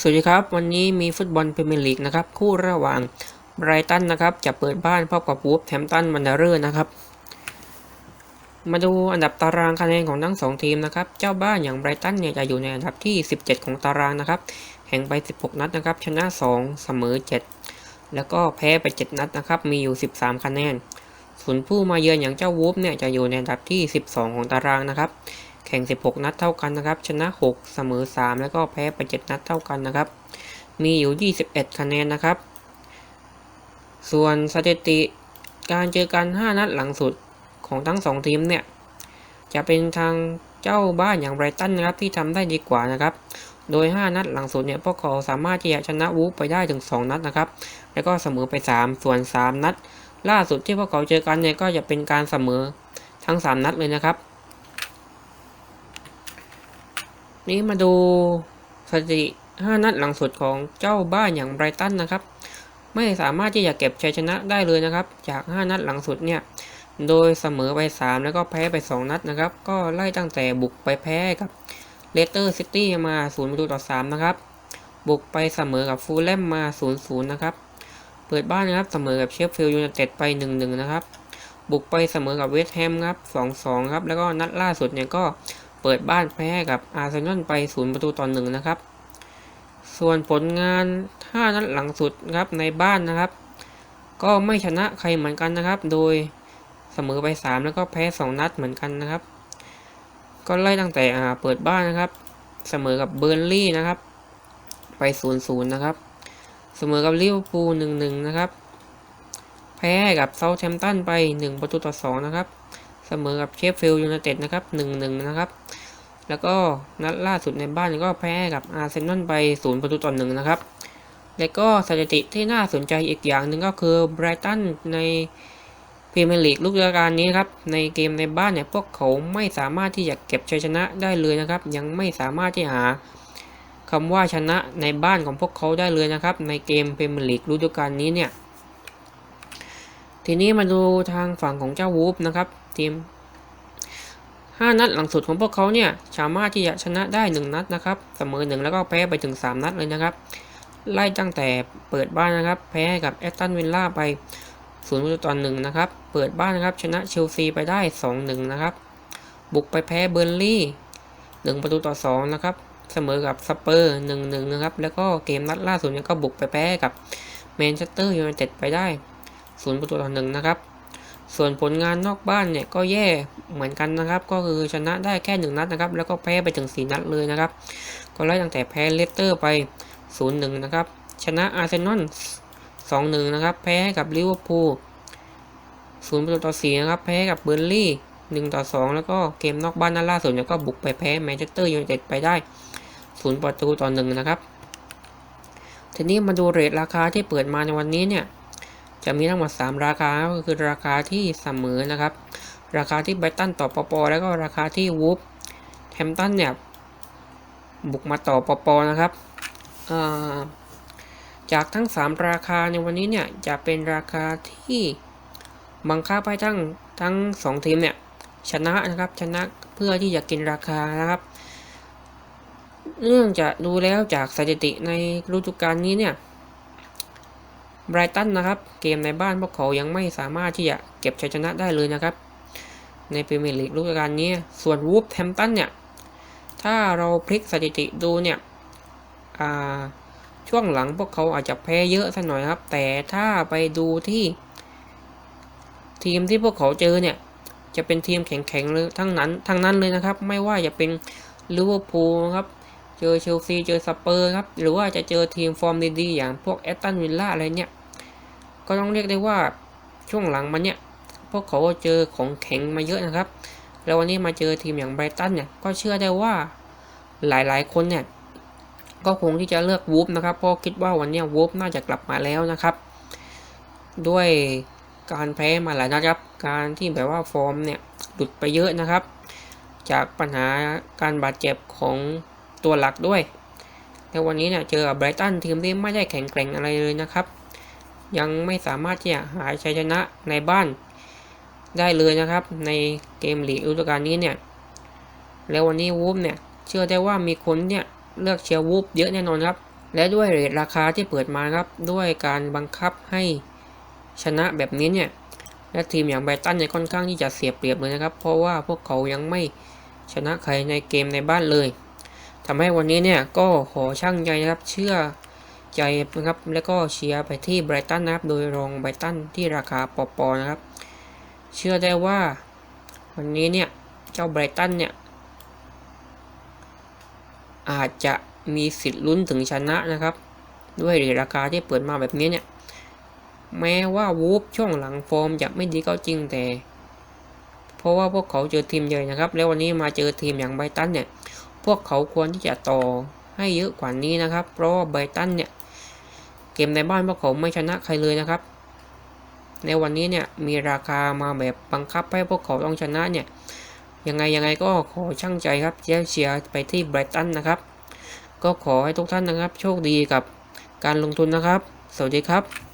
สวัสดีครับ วันนี้มีฟุตบอลพรีเมียร์ลีกนะครับ คู่ระหว่างไบรตันนะครับ จะเปิดบ้านพบกับวูฟแฮมตันวันเดอร์นะครับ มาดูอันดับตารางคะแนนของทั้งสองทีมนะครับ เจ้าบ้านอย่างไบรตันเนี่ยจะอยู่ในอันดับที่ 17 ของตารางนะครับ แข่งไป 16 นัดนะครับ ชนะ 2 เสมอ 7 แล้วก็แพ้ไป 7 นัดนะครับ มีอยู่ 13 คะแนนส่วนผู้มาเยือนอย่างเจ้าวูฟเนี่ยจะอยู่ในอันดับที่ 12 ของตารางนะครับ แข่ง 16 นัดเท่ากันนะครับ ชนะ 6 เสมอ 3 แล้วก็แพ้ไป 7 นัดเท่ากันนะครับ มีอยู่ 21 คะแนนนะครับ ส่วนสถิติการเจอกัน 5 นัดหลังสุดของทั้ง 2 ทีมเนี่ย จะเป็นทางเจ้าบ้านอย่างไบรตันนะครับที่ทำได้ดีกว่านะครับ โดย 5 นัดหลังสุดเนี่ยพวกเขาสามารถที่จะชนะวูฟไปได้ถึง 2 นัดนะครับ แล้วก็เสมอไป 3 ส่วน 3 นัด ล่าสุดที่พวกเขาเจอกันเนี่ยก็จะเป็นการเสมอทั้ง 3 นัดเลยนะครับ นี้มาดูสถิติ5นัดหลังสุดของเจ้าบ้านอย่างไบรตันนะครับ ไม่สามารถที่จะเก็บชัยชนะได้เลยนะครับ จาก 5 นัดหลังสุดเนี่ยโดยเสมอไป 3 แล้วก็แพ้ไป 2 นัดนะครับ ก็ไล่ตั้งแต่บุกไปแพ้กับเลสเตอร์ซิตี้มา0ประตูต่อ 3 นะครับ บุกไปเสมอกับฟูลแลมมา 0-0 นะครับ เปิดบ้านนะครับเสมอกับเชฟฟิลด์ยูไนเต็ดไป 1-1 นะครับ บุกไปเสมอกับเวสต์แฮมครับ 2-2 ครับ แล้วก็นัดล่าสุดเนี่ยก็ เปิดบ้านแพ้กับอาร์เซนอลไป 0 ประตูต่อ1นะครับ ส่วนผลงาน 5 นัดหลังสุดครับในบ้านนะครับ ก็ไม่ชนะใครเหมือนกันนะครับ โดยเสมอไป 3 แล้วก็แพ้ 2 นัดเหมือนกันนะครับ ก็ไล่ตั้งแต่อ่าเปิดบ้านนะครับ เสมอกับเบอร์นลี่นะครับ ไป 0-0 นะครับ เสมอกับลิเวอร์พูล1-1 นะครับ แพ้กับเซาท์แฮมป์ตันไป 1 ประตูต่อ 2 นะครับ เสมอกับเชฟฟิลด์ยูไนเต็ดนะครับ1-1นะครับ แล้วก็นัดล่าสุดในบ้านก็แพ้กับอาร์เซนอลไป0ประตูต่อ1นะครับ และก็สถิติที่น่าสนใจอีกอย่างหนึ่งก็คือไบรตันในพรีเมียร์ลีกลูกฤดูกาลนี้ครับในเกมในบ้านเนี่ยพวกเขาไม่สามารถที่จะเก็บชัยชนะได้เลยนะครับ ยังไม่สามารถที่หาคำว่าชนะในบ้านของพวกเขาได้เลยนะครับ ในเกมพรีเมียร์ลีกฤดูกาลนี้เนี่ยทีนี้มาดูทางฝั่งของเจ้าวูฟนะครับ ทีม 5 นัดหลังสุดของพวกเขาเนี่ยสามารถที่จะชนะได้ 1 นัดนะครับ เสมอ 1 แล้วก็แพ้ไปถึง 3 นัดเลยนะครับ ไล่ตั้งแต่เปิดบ้านนะครับ แพ้กับแอตตันวิลล่าไป0ประตูต่อ1นะครับ เปิดบ้านนะครับชนะเชลซีไปได้ 2-1 นะครับ บุกไปแพ้เบอร์นลี่1ประตูต่อ2นะครับ เสมอกับสเปอร์ 1-1 นะครับ แล้วก็เกมนัดล่าสุดเนี่ยก็บุกไปแพ้กับแมนเชสเตอร์ยูไนเต็ดไปได้0ประตูต่อ1นะครับ ส่วนผลงานนอกบ้านเนี่ยก็แย่เหมือนกันนะครับ ก็คือชนะได้แค่ 1 นัดนะครับ แล้วก็แพ้ไปถึง 4 นัดเลยนะครับ ก็ไล่ตั้งแต่แพ้เลสเตอร์ไป 0-1 นะครับ ชนะอาร์เซนอล 2-1 นะครับ แพ้ให้กับลิเวอร์พูล 0 ประตูต่อ 4 นะครับ แพ้กับเบอร์ลี่1ต่อ 2 แล้วก็เกมนอกบ้านนัดล่าสุดเนี่ยก็บุกไปแพ้แมนเชสเตอร์ยูไนเต็ดไปได้ 0 ประตูต่อ 1 นะครับ ทีนี้มาดูเรทราคาที่เปิดมาในวันนี้เนี่ย จะมีทั้งหมด3 ราคาก็คือราคาที่เสมอนะครับ ราคาที่ไบตันต่อปปแล้วก็ราคาที่วูฟแฮมตันเนี่ยบุกมาต่อปปนะครับาจากทั้ง 3 ราคาในวันนี้เนี่ยจะเป็นราคาที่บังคับให้ทั้งทั้ง 2 ทีมเนี่ยชนะนะครับชนะเพื่อที่จะกินราคานะครับ เนื่องจากดูแล้วจากสถิติในฤดูกาลนี้เนี่ย ไบรตันนะครับเกมในบ้านพวกเขายังไม่สามารถที่จะเก็บชัยชนะได้เลยนะครับ ในพรีเมียร์ลีกฤดูกาลนี้ ส่วนวูฟแฮมตันเนี่ย ถ้าเราพลิกสถิติดูเนี่ยช่วงหลังพวกเขาอาจจะแพ้เยอะสักหน่อยครับ แต่ถ้าไปดูที่ ทีมที่พวกเขาเจอเนี่ย จะเป็นทีมแข็งๆเลยทั้งนั้นทั้งนั้นเลยนะครับ ไม่ว่าจะเป็นลิเวอร์พูลครับเจอเชลซีเจอสเปอร์ครับ หรือว่าจะเจอทีมฟอร์มดีๆอย่างพวกแอตตันวิลล่าอะไรเนี่ย ก็ต้องเรียกได้ว่าช่วงหลังมันเนี่ยพวกเขาเจอของแข็งมาเยอะนะครับ แล้ววันนี้มาเจอทีมอย่างไบรตันเนี่ยก็เชื่อได้ว่าหลายๆ คนเนี่ยก็คงที่จะเลือกวูฟนะครับเพราะคิดว่าวันนี้วูฟน่าจะกลับมาแล้วนะครับ ด้วยการแพ้มาหลายนัดครับการที่แบบว่าฟอร์มเนี่ยหลุดไปเยอะนะครับ จากปัญหาการบาดเจ็บของตัวหลักด้วยแต่วันนี้เนี่ยเจอไบรตันทีมที่ไม่ได้แข็งแกร่งอะไรเลยนะครับ ยังไม่สามารถที่จะหาชัยชนะในบ้านได้เลยนะครับ ในเกมลีกฤดูกาลนี้เนี่ย แล้ววันนี้วูฟเนี่ย เชื่อได้ว่ามีคนเนี่ย เลือกเชียร์วูฟเยอะแน่นอนครับ และด้วยเรทราคาที่เปิดมาครับ ด้วยการบังคับให้ชนะแบบนี้เนี่ย และทีมอย่างไบตันเนี่ยค่อนข้างที่จะเสียเปรียบเลยนะครับ เพราะว่าพวกเขายังไม่ชนะใครในเกมในบ้านเลยทำให้วันนี้เนี่ยก็ขอช่างใจนะครับเชื่อ ใจนะครับ แล้วก็เชียร์ไปที่ไบรตันนะครับ โดยรองไบรตันที่ราคาปอปอนะครับ เชื่อได้ว่า วันนี้เนี่ยเจ้าไบรตันเนี่ย อาจจะมีสิทธิ์ลุ้นถึงชนะนะครับ ด้วยราคาที่เปิดมาแบบนี้เนี่ย แม้ว่าวูฟช่วงหลังฟอร์มจะไม่ดีก็จริงแต่ เพราะว่าพวกเขาเจอทีมใหญ่นะครับ แล้ววันนี้มาเจอทีมอย่างไบรตันเนี่ย พวกเขาควรที่จะต่อให้เยอะกว่านี้นะครับ เพราะว่าไบรตันเนี่ย เกมในบ้านพวกเขาไม่ชนะใครเลยนะครับ ในวันนี้เนี่ยมีราคามาแบบบังคับให้พวกเขาต้องชนะเนี่ยยังไงยังไงก็ขอช่างใจครับเชียร์เชียร์ไปที่ไบรตันนะครับ ก็ขอให้ทุกท่านนะครับ โชคดีกับการลงทุนนะครับ สวัสดีครับ